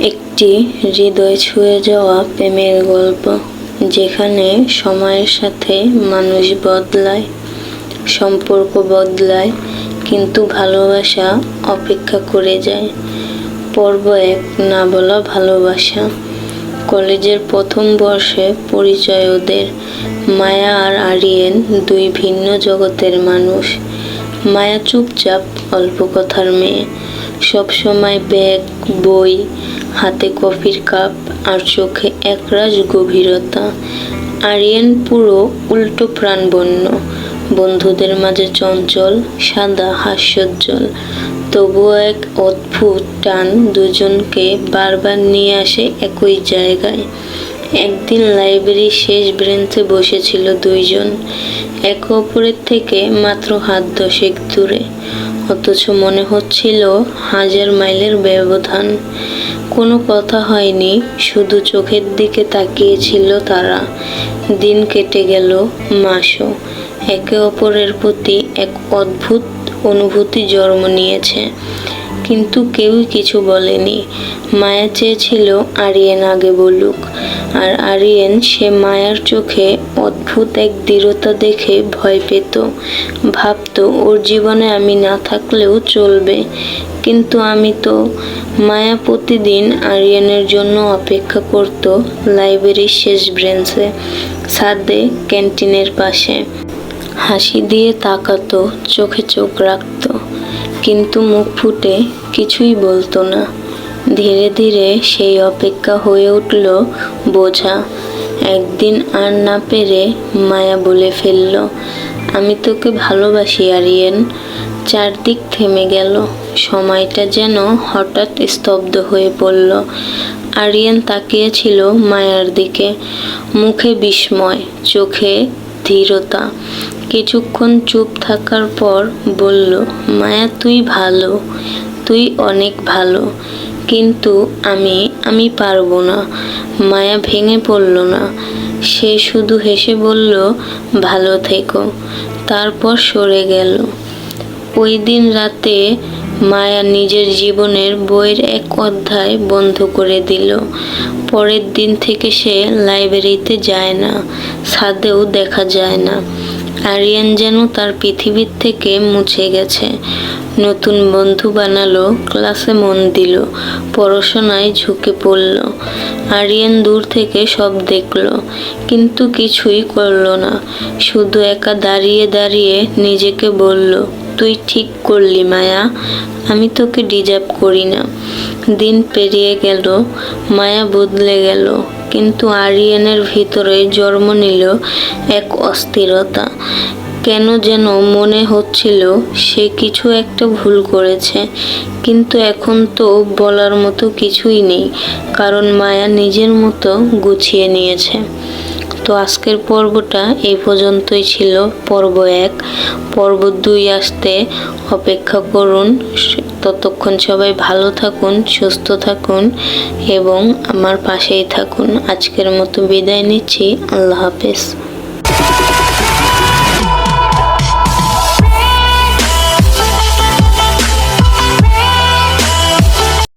একটি হৃদয় ছুঁয়ে যাওয়া প্রেমের গল্প, যেখানে সময়ের সাথে মানুষ বদলায়, সম্পর্ক বদলায়, কিন্তু ভালোবাসা অপেক্ষা করে যায়। পর্ব এক, না বলা ভালোবাসা। কলেজের প্রথম বর্ষে পরিচয় ওদের মায়া আর আরিয়েন দুই ভিন্ন জগতের মানুষ। মায়া চুপচাপ অল্প কথার মেয়ে। সবসময় ব্যাগ, বই হাতে কফির কাপ আর চোখে একরাশ গভীরতা। আরিয়ান পুরো উল্টো প্রাণবন্য। বন্ধুদের মাঝে চঞ্চল, সাদা, হাস্যোজ্জ্বল। তবুও এক অদ্ভুত টান দুজনকে বারবার নিয়ে আসে একই জায়গায়। একদিন লাইব্রেরির শেষ ব্রেঞ্চে বসেছিল দুইজন। একে অপরের থেকে মাত্র হাত দশেক দূরে। অথচ মনে হচ্ছিল হাজার মাইলের ব্যবধান। কোনো কথা হয়নি, শুধু চোখের দিকে তাকিয়েছিল তারা। দিন কেটে গেল মাসও। একে অপরের প্রতি এক অদ্ভুত অনুভূতি জন্ম নিয়েছে। কিন্তু কেউই কিছু বলেনি। মায়া চেয়েছিল আরিয়েন আগে বলুক। আর আরিয়েন সে মায়ার চোখে অদ্ভুত এক দৃঢ়তা দেখে ভয় পেত। ভাবতো, ওর জীবনে আমি না থাকলেও চলবে। কিন্তু আমি তো মায়া প্রতিদিন আরিয়ানের জন্য অপেক্ষা করত লাইব্রেরির শেষ ব্রেঞ্চে, ছাদে, ক্যান্টিনের পাশে। হাসি দিয়ে তাকাতো, চোখে চোখ রাখতো। কিন্তু মুখ ফুটে কিছুই বলতো না। ধীরে ধীরে সেই অপেক্ষা হয়ে উঠল বোঝা। একদিন আর না পেরে মায়া বলে ফেলল, আমি তোকে ভালোবাসি, আরিয়েন। চারদিক থেমে গেল। সময়টা যেন হঠাৎ স্তব্ধ হয়ে পড়ল। আরিয়ান তাকিয়েছিল মায়ার দিকে। মুখে বিস্ময়, চোখে ধীরতা কিছুক্ষণ চুপ থাকার পর বলল, মায়া, তুই ভালো। তুই অনেক ভালো। কিন্তু আমি আমি পারব না মায়া ভেঙে পড়ল না। সে শুধু হেসে বলল, ভালো থেকো। তারপর সরে গেল। ওই দিন রাতে মায়া নিজের জীবনের বইয়ের এক অধ্যায় বন্ধ করে দিল। পরের দিন থেকে সে লাইব্রেরিতে যায় না, ছাদেও দেখা যায় না। আরিয়ান যেন তার পৃথিবীর থেকে মুছে গেছে। নতুন বন্ধু বানালো, ক্লাসে মন দিল, পড়াশোনায় ঝুঁকে পড়ল। আরিয়ান দূর থেকে সব দেখল, কিন্তু কিছুই করল না। শুধু একা দাঁড়িয়ে দাঁড়িয়ে নিজেকে বলল তুই ঠিক করলি, মায়া। আমি তোকে ডিজার্ভ করি না। দিন পেরিয়ে গেল, মায়া বদলে গেল, কিন্তু আরিয়ানের ভিতরে জন্ম নিল এক অস্থিরতা। কেন যেন মনে হচ্ছিল সে কিছু একটা ভুল করেছে, কিন্তু এখন তো বলার মতো কিছুই নেই, কারণ মায়া নিজের মতো গুছিয়ে নিয়েছে। তো আজকের পর্বটা এই পর্যন্তই ছিল। পর্ব এক। পর্ব দুই আসতে অপেক্ষা করুন। ততক্ষণ সবাই ভালো থাকুন, সুস্থ থাকুন এবং আমার পাশেই থাকুন। আজকের মতো বিদায় নিচ্ছি। আল্লাহ হাফেজ।